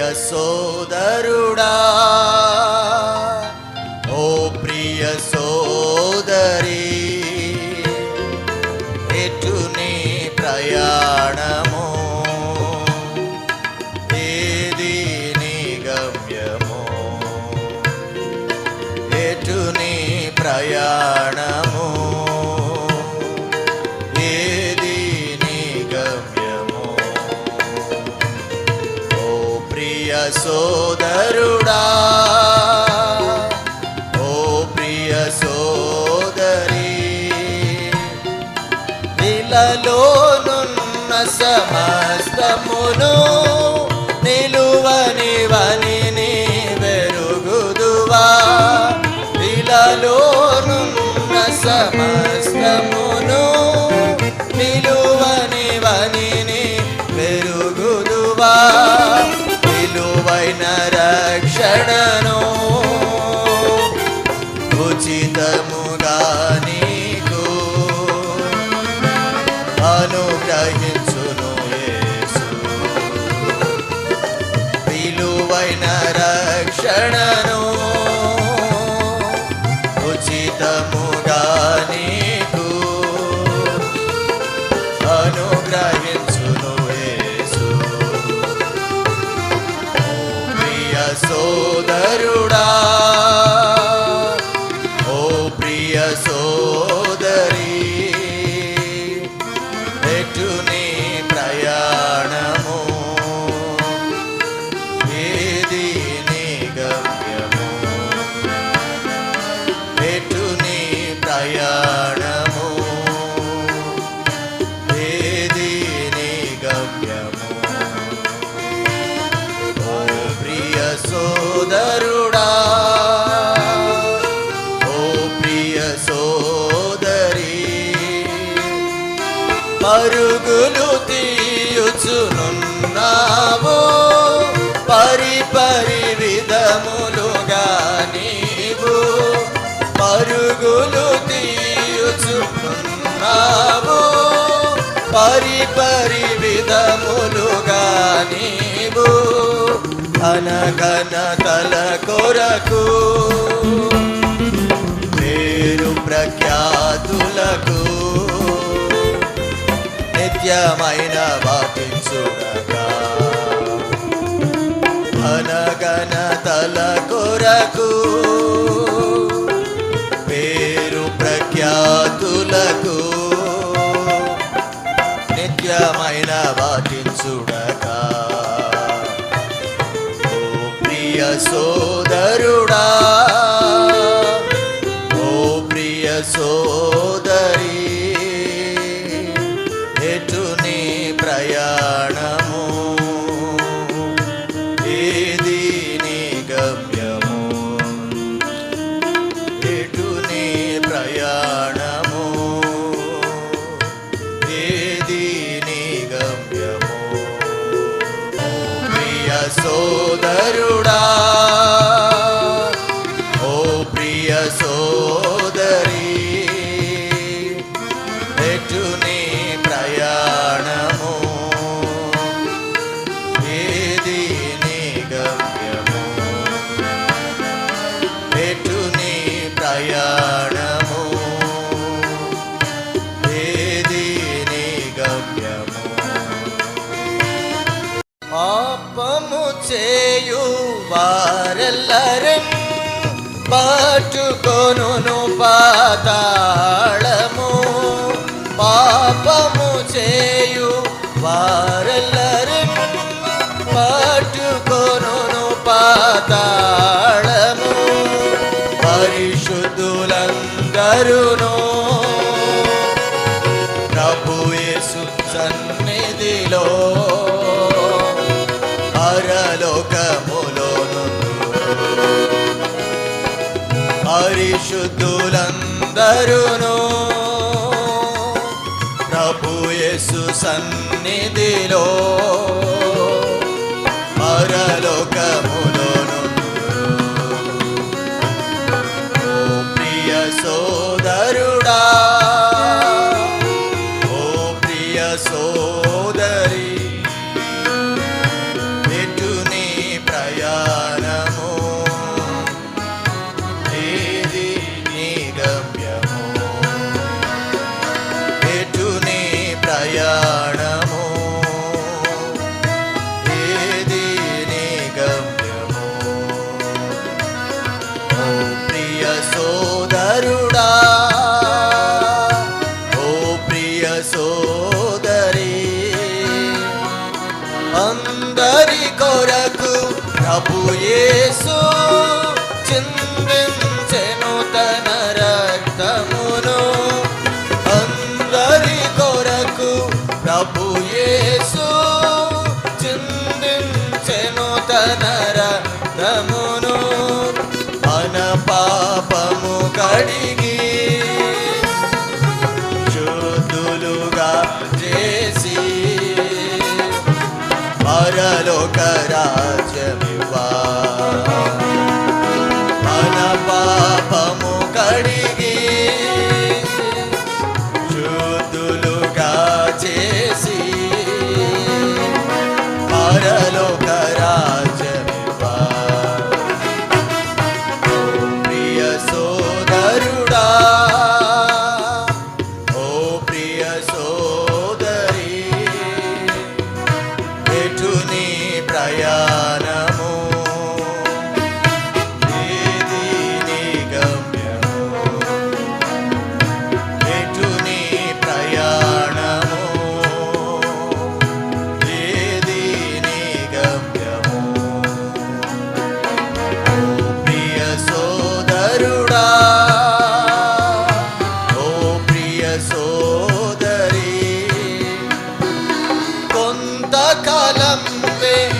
ప్రియ సోదరుడా ఓ ప్రియ సోదరి ఎటు నీ ప్రయాణము ఏది నీ గమ్యము ఎటు నీ ప్రయా సోదరి ఇలలోనున్న సమస్తమును నిలువని వని వెరుగుదువా. ఇలలోనున్న సమస్త పరుగులు తీయుచునున్నావు? పరి పరి విధములుగా నీవు పరుగులు తీయుచునున్నావు? పరి పరి విధములుగా నీవు అనగన తల కొరకు పేరు ప్రఖ్యాతులకు నిత్యమైన వాటి అనగన తల కొరకు పేరు ప్రఖ్యాతులకు నిత్యమైన వాటి ప్రియ సోదరుడా సోదరుడా. చేయువారెల్లరం పట్టుకొను పాతాళము. పాపము చేయు వారెల్లరం పట్టుకొను పాతాళము. పరిశుద్ధులందరును ప్రభు యేసు సన్నిధిలో పరిశుద్ధులందరును ప్రభుయేసు సన్నిధిలో పరలోకములోను ప్రియ సో పాపము కడిగి दा कालम में